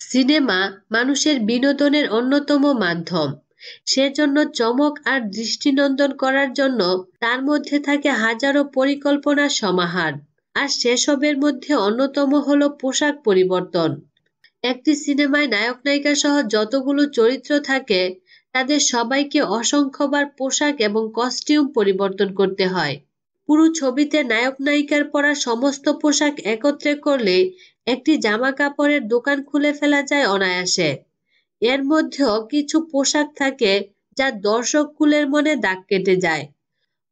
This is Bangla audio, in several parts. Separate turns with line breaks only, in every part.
সিনেমা মানুষের বিনোদনের অন্যতম মাধ্যম। সেজন্য চমক আর দৃষ্টিনন্দন করার জন্য তার মধ্যে থাকে হাজারো পরিকল্পনার সমাহার। আর সেসবের মধ্যে অন্যতম হলো পোশাক পরিবর্তন। একটি সিনেমায় নায়ক নায়িকা সহ যতগুলো চরিত্র থাকে, তাদের সবাইকে অসংখ্যবার পোশাক এবং কস্টিউম পরিবর্তন করতে হয়। পুরো ছবিতে নায়ক নায়িকার পরা সমস্ত পোশাক একত্রে করলে একটি জামা কাপড়ের দোকান খুলে ফেলা যায় অনায়াসে। এর মধ্যেও কিছু পোশাক থাকে যা দর্শক কুলের মনে দাগ কেটে যায়।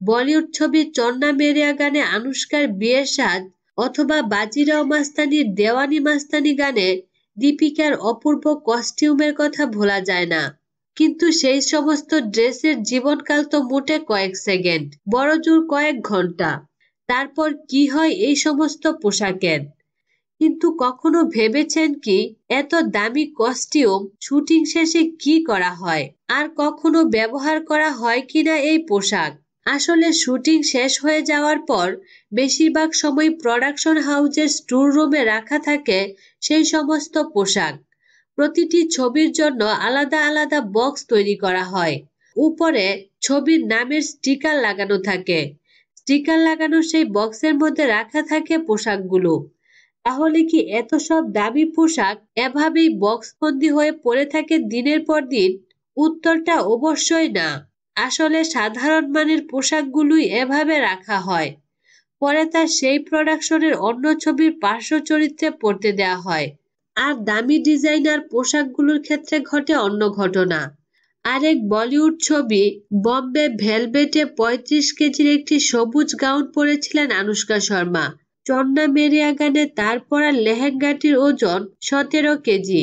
বলিউড ছবি চন্না মেরিয়া গানে আনুষ্কার বিয়ের সাজ অথবা বাজিরাও মাস্তানির দেওয়ানি মাস্তানি গানে দীপিকার অপূর্ব কস্টিউমের কথা ভোলা যায় না। কিন্তু সেই সমস্ত ড্রেসের জীবনকাল তো মোটে কয়েক সেকেন্ড বড় জোর কয়েক ঘণ্টা। তারপর কি হয় এই সমস্ত পোশাকের? কিন্তু কখনো ভেবেছেন কি এত দামি কস্টিউম শুটিং শেষে কি করা হয়? আর কখনো ব্যবহার করা হয় কিনা এই পোশাক? আসলে শুটিং শেষ হয়ে যাওয়ার পর বেশিরভাগ সময় প্রোডাকশন হাউসের স্টোর রুমে রাখা থাকে সেই সমস্ত পোশাক। প্রতিটি ছবির জন্য আলাদা আলাদা বক্স তৈরি করা হয়। উপরে ছবির নামের স্টিকার লাগানো থাকে। স্টিকার লাগানো সেই বক্সের মধ্যে রাখা থাকে পোশাকগুলো। তাহলে কি এত সব দামি পোশাক এভাবেই বক্সবন্দি হয়ে পড়ে থাকে দিনের পর দিন? উত্তরটা অবশ্যই না। আসলে সাধারণ মানের পোশাকগুলোই এভাবে রাখা হয়। পরে তা সেই প্রোডাকশনের অন্য ছবির পার্শ্ব চরিত্রে পড়তে দেওয়া হয়। আর দামি ডিজাইনার পোশাকগুলোর ক্ষেত্রে ঘটে অন্য ঘটনা। আরেক বলিউড ছবি, বম্বে ভেলভেটে পঁয়ত্রিশ কেজির একটি সবুজ গাউন পরেছিলেন আনুষ্কা শর্মা। চন্না মেরিয়া গানে তার পরা লেহেঙ্গাটির ওজন সতেরো কেজি।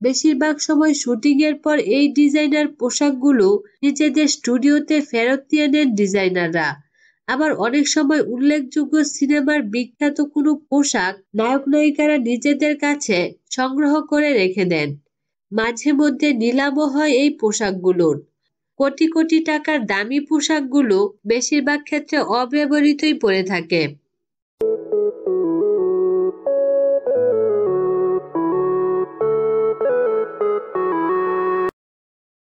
বেশিরভাগ সময় শুটিংয়ের পর এই ডিজাইনার পোশাকগুলো নিজেদের স্টুডিওতে ফেরত দিয়ে নেন ডিজাইনাররা। আবার অনেক সময় উল্লেখযোগ্য সিনেমার বিখ্যাত কোনো পোশাক নায়ক নায়িকারা নিজেদের কাছে সংগ্রহ করে রেখে দেন। মাঝে মধ্যে নিলামও হয় এই পোশাকগুলোর। কোটি কোটি টাকার দামি পোশাকগুলো বেশিরভাগ ক্ষেত্রে অব্যবহৃতই পড়ে থাকে।